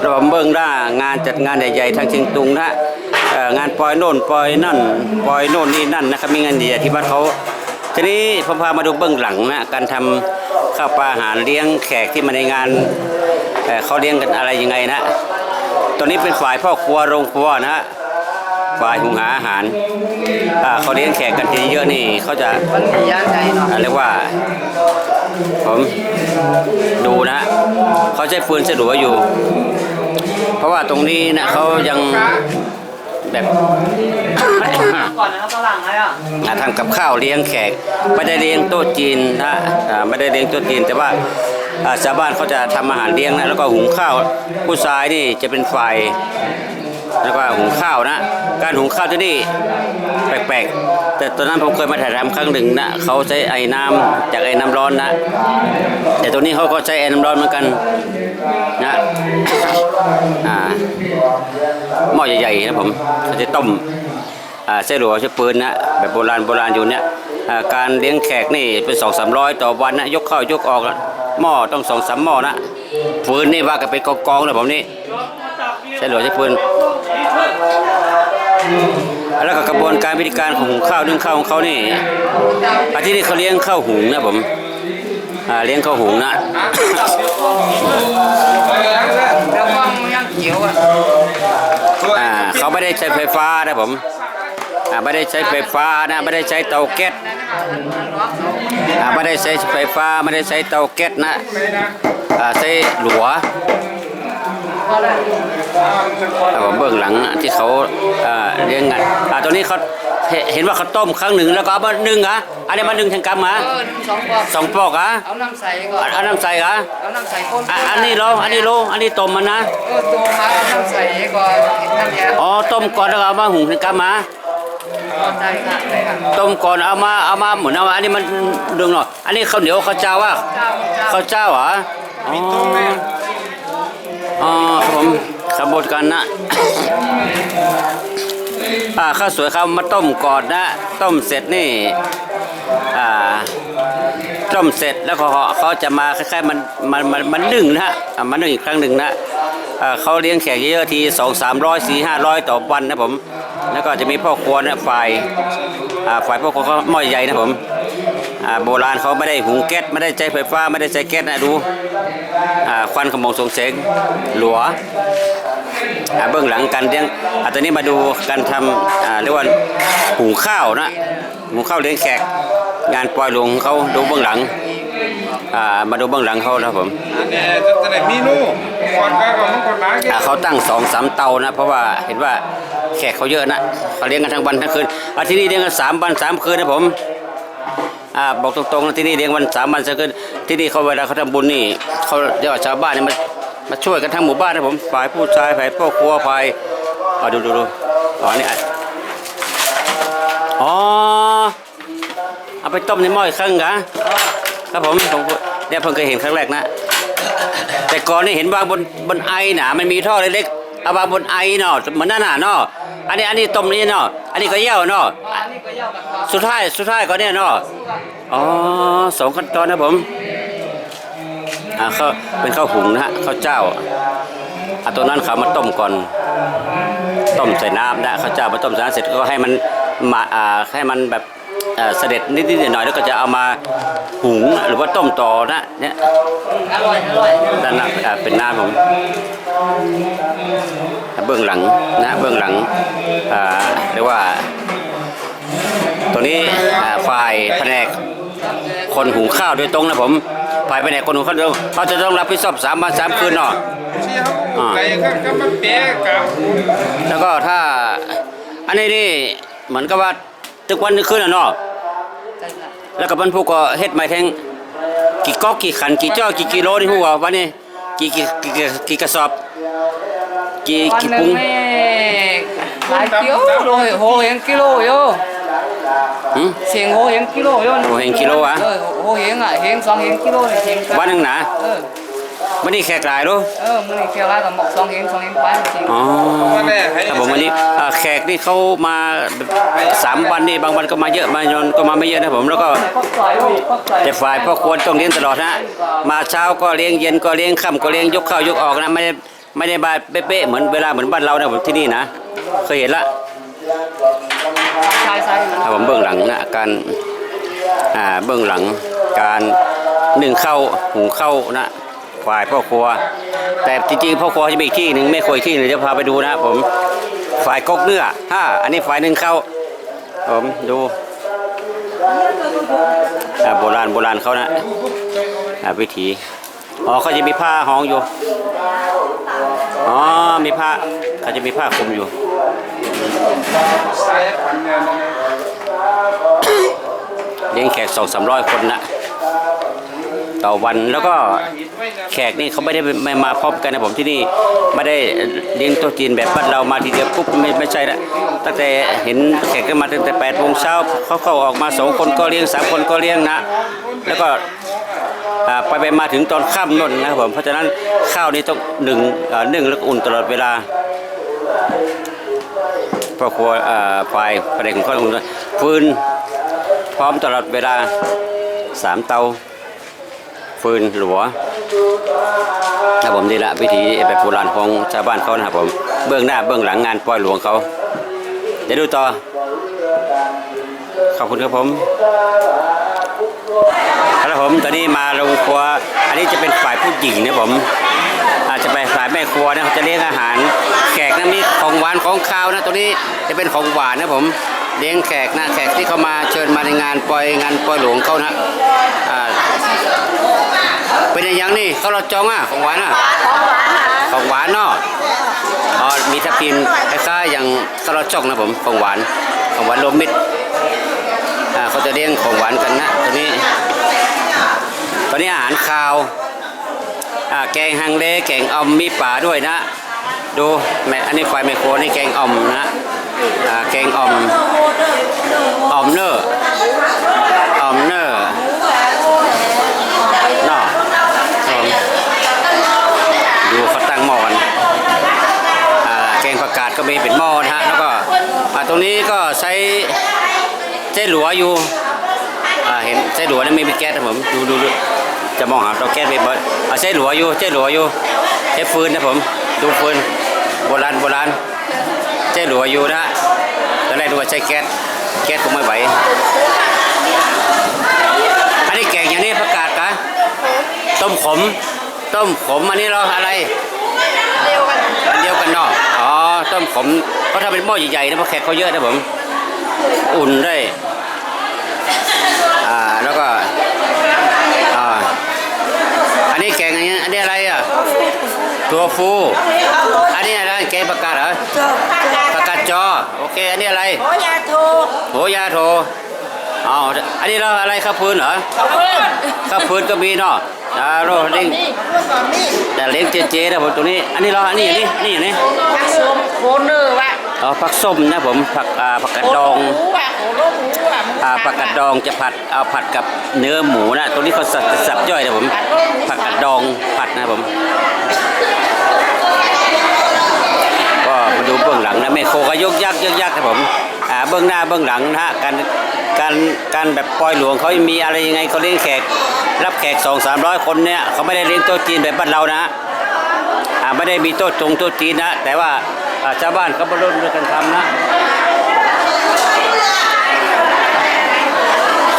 เราเบิ่งได้งานจัดงานใหญ่ๆทางเชียงตุงนะเอ่องานปล่อยโน่นปล่อยนั่นปล่อยโน่นนี่นั่นนะครับมีงานใหญ่ๆที่บ้านเขาทีนี้ผมพามาดูเบื้องหลังนะการทำข้าวปลาอาหารเลี้ยงแขกที่มาในงานเอ่อเขาเลี้ยงกันอะไรยังไงนะตัวนี้เป็นฝ่ายพ่อครัวโรงครัวนะฮะฝ่ายหุงหาอาหารอ่าเขาเลี้ยงแขกกันทีเยอะนี่เขาจะมันมีย่างใจเนาะอ่าเรียกว่า ผมดูนะเขาใช้ฟืนสะดวกอยู่ เพราะว่าตรงนี้นะเขายังแบบก่อนนะครับฝรั่งอะไรอะอ่าทำกับข้าวเลี้ยงแขก ไม่ได้เลี้ยงโต๊ะจีนนะอ่าไม่ได้เลี้ยงโต๊ะจีนแต่ว่าอ่าชาวบ้านเขาจะทำอาหารเลี้ยงนะแล้วก็หุงข้าว ผู้ชายนี่จะเป็นฝ่ายแล้วก็หุงข้าวนะ การหุงข้าวที่นี่แปลกๆ แต่ตอนนั้นผมเคยมาถ่ายทำครั้งหนึ่งนะเขาใช้ไอ้น้ำจากไอ้น้ำร้อนนะ แต่ตัวนี้เขาก็ใช้ไอ้น้ำร้อนเหมือนกันนะอ่าหม้อใหญ่ๆนะผมเขาจะต้มอ่าไส้หลัวใช้ปืนนะแบบโบราณโบราณอยู่เนี่ยการเลี้ยงแขกนี่เป็นสองสามร้อยต่อวันนะยกเข้ายกออกหม้อต้องสองสามหม้อนะปืนนี่ว่ากันเป็นกองๆเลยผมนี่ไส้หลัวใช้ปืน แล้วก็กระบวนการวิธีการของหุงข้าวนึ่งข้าวของเขานี่อาที่นี่เขาเลี้ยงข้าวหุงนะผมเลี้ยงข้าวหุงนะเขาไม่ได้ใช้ไฟฟ้านะผมไม่ได้ใช้ไฟฟ้านะไม่ได้ใช้เตาแก๊สไม่ได้ใช้ไฟฟ้าไม่ได้ใช้เตาแก๊สนะใช้หลัว ผมเบื้องหลังที่เขาอ่าเลี้ยงกันอ่าตัวนี้เขาเห็นเห็นว่าเขาต้มครั้งหนึ่งแล้วก็เอามานึ่งเหรอะอันนี้มานึ่งแข่งกำเหรอะเออสองปอกสองปอกเหรอะเอาน้ำใส่ก่อนเอาน้ำใส่เหรอะเอาน้ำใส่ก้นอะอันนี้โลอันนี้โลอันนี้ต้มมันนะเออตัวมาเอาน้ำใส่ก่อนเห็นน้ำยาอ๋อต้มก่อนแล้วก็เอามาหุงแข่งกำมาได้ค่ะได้ค่ะต้มก่อนเอามาเอามาเหมือนเอาอันนี้มันดึงหน่อยอันนี้ข้าวเหนียวข้าวเจ้าว่าเจ้าเจ้าข้าวเจ้าเหรออ๋อ อ๋อครับผมขบวนการนะ อ่าข้าวสวยเขาวมาต้มก่อนนะ ต้มเสร็จนี่ อ่า ต้มเสร็จแล้วเขาเขาจะมาคล้ายๆมันมันมันมันนึ่งนะฮะอ่ามันนึ่งอีกครั้งหนึ่งนะอ่าเขาเลี้ยงแขกเยอะๆทีสองสามร้อยสี่ห้าร้อยต่อวันนะผม แล้วก็จะมีพ่อครัวนะฝ่าย อ่าฝ่ายพ่อครัวเขาหม้อใหญ่นะผมอ โบราณเขาไม่ได้หุงแก๊สไม่ได้ใช้ไฟฟ้าไม่ได้ใช้แก๊สนะดูควันขมงส่งเสงหลัวเบื้องหลังการเลี้ยงอ่าตอนนี้มาดูการทำเรียกว่าหุงข้าวนะหุงข้าวเลี้ยงแขก งานปล่อยหลวงเขาดูเบื้องหลังมาดูเบื้องหลังเขานะครับผมเขาตั้งสองสามเตานะ เพราะว่าเห็นว่าแขกเขาเยอะนะเขาเลี้ยงกันทั้งวันทั้งคืนอาที่นี่เลี้ยงกันสามวันสามคืนนะผม อ่าบอกตรงๆนะที่นี่เลี้ยงวันสามวันสามคืนที่นี่เขาเวลาเขาทำบุญนี่เขาเรียกว่าชาวบ้านเนี่ยมามาช่วยกันทั้งหมู่บ้านนะผมฝ่ายผู้ชายฝ่ายพ่อครัวฝ่ายอ่าดูดูดูอ๋อนี่อ๋อเอาไปต้มในหม้ออีกครั้งเหรอครับผมผมเนี่ยเพิ่งเคยเห็นครั้งแรกนะ แต่ก่อนนี่เห็นวางบนบนไอหนามันมีท่อเล็กๆเอาวางบนไอเนาะเหมือนนั่นน่ะเนาะอันนี้อันนี้ต้มนี่เนาะอันนี้ก็เยี่ยวเนาะ สุดท้ายสุดท้ายก็เนี่ยเนาะอ๋อสองขั้นตอนนะผมอ่าเขาเป็นข้าวหุงนะฮะข้าวเจ้าอะตัวนั้นเขามาต้มก่อนต้มใส่น้ำนะข้าวเจ้ามาต้มใส่น้ำเสร็จก็ให้มันมาอ่าให้มันแบบเอ่อเสด็จนิดๆหน่อยๆแล้วก็จะเอามาหุงหรือว่าต้มต่อนะเนี่ยอร่อยอร่อยด้านหน้าเป็นหน้าผมเบื้องหลังนะเบื้องหลังอ่าเรียกว่า ตัวนี้ฝ่ายแผนกคนหุงข้าวโดยตรงนะผมฝ่ายแผนกคนหุงข้าวโดยตรงเขาจะต้องรับผิดชอบสามวันสามคืนเนาะแล้วก็ถ้าอันนี้นี่เหมือนกับว่าตึกวันตึกคืนอะเนาะแล้วก็บรรพุก็เฮ็ดหมายถึงกี่ก๊อกกี่ขันกี่จ้อกี่กิโลนี่หัววันนี้กี่กี่กี่กี่กระสอบ กี่กี่ปุ้งหลายกิโลเลยโหเห็นกิโลโยหืม เสียงโหเห็นกิโลโยโหเห็นกิโลอะเออโหเห็นอะเห็นสองเห็นกิโลเนี่ยเสียงกันวันหนึ่งนะเออวันนี้แขกหลายรู้เออมื้อนี้เที่ยวไรก็หมกสองเฮงสองเฮงไปจริงอ๋อว่าแน่ให้ครับผมวันนี้อ่าแขกนี่เขามาสามวันนี่บางวันก็มาเยอะบางวันก็มาไม่เยอะนะผมแล้วก็ก็ปล่อยก็ปล่อยแต่ฝ่ายพ่อควรต้องเลี้ยงตลอดนะมาเช้าก็เลี้ยงเย็นก็เลี้ยงค่ำก็เลี้ยงยกเข้ายกออกนะไม่ได้ไม่ได้บาเป๊ะๆเหมือนเวลาเหมือนบ้านเรานะผมที่นี่นะเคยเห็นละ ชายใส่ถ้าผมเบื้องหลังนะการอ่าเบื้องหลังการนึ่งข้าวหุงข้าวนะฝ่ายพ่อครัว แต่จริงๆพ่อครัวจะมีอีกที่หนึ่งไม่เคยที่หนึ่งจะพาไปดูนะผมฝ่ายกกเนื้อถ้าอันนี้ฝ่ายนึ่งข้าวผมดูโบราณโบราณเขานะวิถีอ๋อเขาจะมีผ้าห้องอยู่ อ๋อ มีผ้าเขาจะมีผ้าคลุมอยู่ เลี้ยงแขกสองสามร้อยคนนะต่อวันแล้วก็แขกนี่เขาไม่ได้ไม่มาพร้อมกันนะผมที่นี่ไม่ได้เลี้ยงโต๊ะจีนแบบบ้านเรามาทีเดียวปุ๊บไม่ไม่ใช่ละตั้งแต่เห็นแขกก็มาตั้งแต่แปดโมงเช้าเขาเข้าออกมาสองคนก็เลี้ยงสามคนก็เลี้ยงนะ แล้วก็ไปไปมาถึงตอนค่ำนนนะครับผมเพราะฉะนั้นข้าวนี่ต้องหนึ่งอ่านึ่งแล้วอุ่นตลอดเวลา พ่อครัวฝ่ายประเด็นของข้าวอุ่นฟืนพร้อมตลอดเวลาสามเตาฟืนหลัวครับผมนี่แหละวิธีแบบโบราณของชาวบ้านเขานะครับผมเบื้องหน้าเบื้องหลังงานปล่อยหลวงเขาเดี๋ยวดูต่อ ขอบคุณครับผมครับผมตอนนี้มาลงครัว อันนี้จะเป็นฝ่ายผู้หญิงนะผม แม่ครัวนะเขาจะเลี้ยงอาหารแขกนะมีของหวานของคาวนะตัวนี้จะเป็นของหวานนะผมเลี้ยงแขกนะแขกที่เขามาเชิญมาในงานปล่อยงานปล่อยหลวงเขานะอ่าเป็นอย่างนี้เขาเราจองอะของหวานอะของหวานเนาะอ๋อมีทับทิมคล้ายๆอย่างเขาเราจอกนะผมของหวานของหวานโรมมิตรอ่าเขาจะเลี้ยงของหวานกันนะตัวนี้ตัวนี้อาหารคาว แกงฮังเลแกงอ่อมมีป่าด้วยนะ ดูแม่อันนี้ไฟไมโครนี่แกงอ่อมนะแกงอ่อมอ่อมเนอร์อ่อมเนอร์นาะครับดูเขาตั้งหม้อกันแกงผักกาดก็มีเป็นหม้อนะฮะแล้วก็ตรงนี้ก็ใช้ใช้หลัวอยู่เห็นใช้หลัวนี่ไม่มีแก๊สนะผมดูดูดู จะมองหาเตาแก๊สไปเบิดเอาใช้หลัวอยู่ใช้หลัวอยู่ใช้ฟืนนะผมดูฟืนโบราณโบราณใช้หลัวอยู่นะตอนแรกดูว่าใช้แก๊สแก๊สคงไม่ไหวอันนี้แกงอย่างนี้ประกาศกะต้มขม ต้มขมอันนี้เราอะไรอันเดียวกันเนาะอ๋อต้มขมเพราะถ้าเป็นหม้อใหญ่ๆนะเพราะแขกเขาเยอะนะผม อุ่นได้อ่าแล้วก็ อ่าอันนี้แกงอันนี้อันนี้อะไรอะ ตัวฟู อันนี้อะไรแกงประกาศเหรอประกาศจอ โอเค อันนี้อะไรโอยาโทโหยาโทอ๋ออันนี้เราอะไรข้าวพื้นเหรอเอาเพื่อนข้าวพื้นก็มีเนาะอ่าโรเล้งนี่เพื่อนก่อนนี่แต่เล้งเจเจนะผมตรงนี้ อันนี้เราอันนี้อย่างนี้นี่อย่างนี้ผักสมโคเนอร์วะอ๋อผักส้มนะผมผักอ่าผักกาดดองหมูวะโคโลหมูวะ อ่าผักกาดดองจะผัดเอาผัดกับเนื้อหมูนะตรงนี้เขาสับสับย่อยนะผมผักกาดดองผัดนะผมก็มาดูเบื้องหลังนะแม่โคก็ยกยักยกยักนะผมอ่าเบื้องหน้าเบื้องหลังนะฮะการการการแบบปล่อยหลวงเขามีอะไรยังไงเขาเลี้ยงแขก รับแขกสองสามร้อยคนเนี่ยเขาไม่ได้เลี้ยงโต๊ะจีนแบบบ้านเรานะอ่าไม่ได้มีโต๊ะจงโต๊ะจีนนะแต่ว่าชาวบ้านเขามาร่วมด้วยกันทำนะ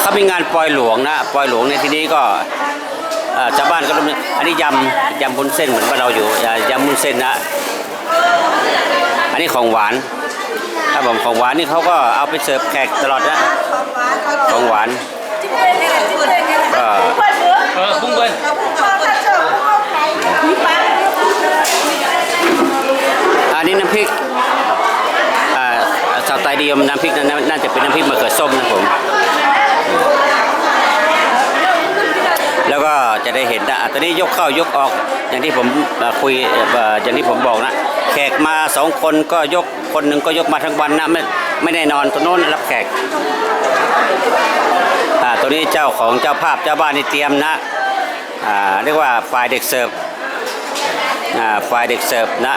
เขา มีงานปล่อยหลวงนะปล่อยหลวงในที่นี้ก็ชาวบ้านก็ร่วมอันนี้ยำยำบุญเส้นเหมือนบ้านเราอยู่ยำบุญเส้นนะ อันนี้ของหวานครับผมของหวานนี่เขาก็เอาไปเสิร์ฟแขกตลอดนะของหวานก็เออพุ่งเบิ้ลอันนี้น้ำพริกอ่าชาวไตเดียมน้ำพริกนั้นน่าจะเป็นน้ำพริกมะเขือส้มนะผม แล้วก็ จะได้เห็นนะตอนนี้ยกเข้ายกออกอย่างที่ผมคุยอย่างที่ผมบอกนะ แขกมาสองคนก็ยกคนหนึ่งก็ยกมาทั้งวันนะไม่ไม่ได้นอนตัวโน้นรับแขกอ่าตัวนี้เจ้าของเจ้าภาพเจ้าบ้านนี่เตรียมนะอ่าเรียกว่าฝ่ายเด็กเสิร์ฟอ่าฝ่ายเด็กเสิร์ฟนะ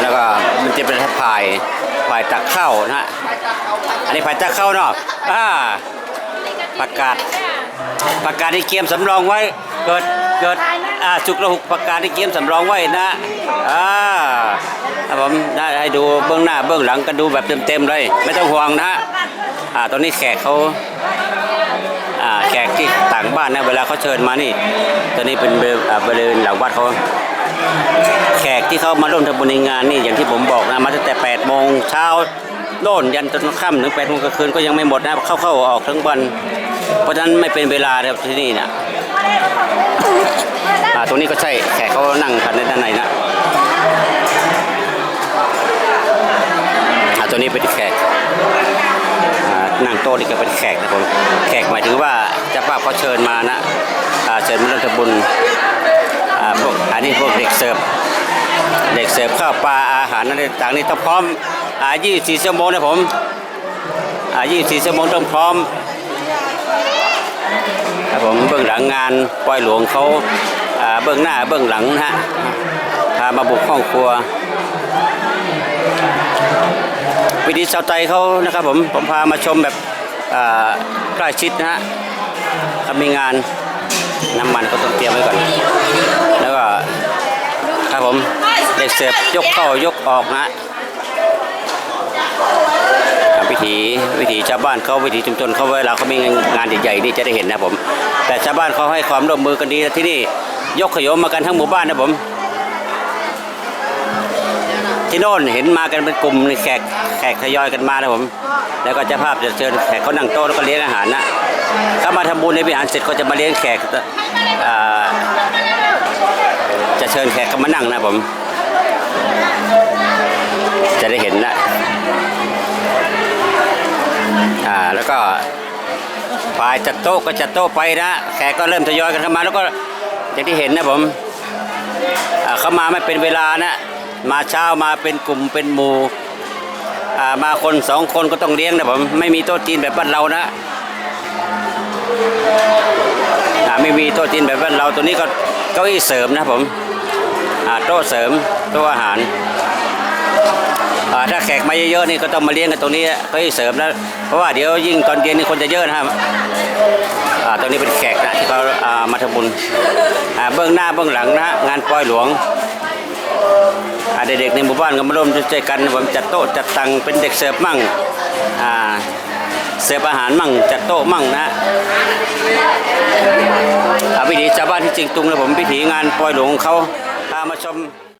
แล้วก็มันจะเป็นฝ่ายฝ่ายตักข้าวนะฮะอันนี้ฝ่ายตักข้าวเนาะอ่า ประกาศ ประกาศที่เกียมสำรองไว้ เกิดเกิดอ่าจุกระหุกประกาศที่เกียมสำรองไว้นะอ่าครับผมได้ให้ดูเบื้องหน้าเบื้องหลังกันดูแบบเต็มๆเลย ไม่ต้องห่วงนะอ่าตอนนี้แขกเขาอ่าแขกที่ต่างบ้านนะเวลาเขาเชิญมานี่ ตอนนี้เป็นบริอ่าบริเวณหลังวัดเขาแขกที่เขามาร่วมทำบุญในงานนี่อย่างที่ผมบอกนะมาตั้งแต่8โมงเช้า โน่นยันจนค่ำถึง8โมงกลางคืนก็ยังไม่หมดนะเข้าเข้าออกทั้งวัน เพราะฉะนั้นไม่เป็นเวลาครับที่นี่นะอ่าตรงนี้ก็ใช่แขกเขานั่งกันในด้านในนะอ่าตัวนี้เป็นแขกนั่งโต๊ะนี่ก็เป็นแขกนะผมแขกหมายถึงว่าเจ้าภาพเขาเชิญมานะเชิญมาร่วมทำบุญพวกอันนี้พวกเด็กเสิร์ฟเด็กเสิร์ฟข้าวปลาอาหารอะไรต่างๆนี่ต้องพร้อม อ่า24ชั่วโมงนะผมอ่า24ชั่วโมงต้องพร้อมครับผมเบื้องหลังงานปล่อยหลวงเขาอ่าเบื้องหน้าเบื้องหลังนะฮะพามาบุกห้องครัววิธีชาวไตเขานะครับผมผมพามาชมแบบใกล้ชิดนะฮะถ้ามีงานน้ำมันก็ต้องเตรียมไว้ก่อน แล้วก็ครับผมเด็กเสิร์ฟยกเข้ายกออกนะ วิถีวิถีชาวบ้านเขาวิถีชุมชนเขาเวลาเขามีงานใหญ่ๆนี่จะได้เห็นนะผม แต่ชาวบ้านเขาให้ความร่วมมือกันดีที่นี่ยกขยมมากันทั้งหมู่บ้านนะผม ที่โน่นเห็นมากันเป็นกลุ่มแขกแขกทยอยกันมานะผม แล้วก็เจ้าภาพจะเชิญแขกเขานั่งโต๊ะแล้วก็เลี้ยงอาหารนะถ้ามาทำบุญในวิหารเสร็จก็จะมาเลี้ยงแขกจะเชิญแขกเขามานั่งนะผม จะได้เห็นนะ อ่าแล้วก็ฝ่ายจัดโต๊ะก็จัดโต๊ะไปนะแขกก็เริ่มทยอยกันเข้ามาแล้วก็อย่างที่เห็นนะผมเข้ามาไม่เป็นเวลานะมาเช้ามาเป็นกลุ่มเป็นหมู่อ่ามาคนสองคนก็ต้องเลี้ยงนะผมไม่มีโต๊ะจีนแบบบ้านเรานะาไม่มีโต๊ะจีนแบบบ้านเราตัวนี้ก็เก้าอี้เสริมนะผมโต๊ะเสริมโต๊ะอาหาร ถ้าแขกมาเยอะๆนี่ก็ต้องมาเลี้ยงกันตรงนี้เก้าอี้เสริมนะเพราะว่าเดี๋ยวยิ่งตอนเย็นนี่คนจะเยอะนะครับตรงนี้เป็นแขกนะที่เขาามาทำบุญเบื้องหน้าเบื้องหลังนะงานปล่อยหลวงเด็กๆในหมู่บ้านก็มาร่วมใจกันผมจัดโต๊ะจัดตังเป็นเด็กเสิร์ฟมั่งเสิร์ฟอาหารมั่งจัดโต๊ะมั่งนะวิถีชาวบ้านที่จริงตุงนะผมวิถีงานปล่อยหลวงเขาพามาชม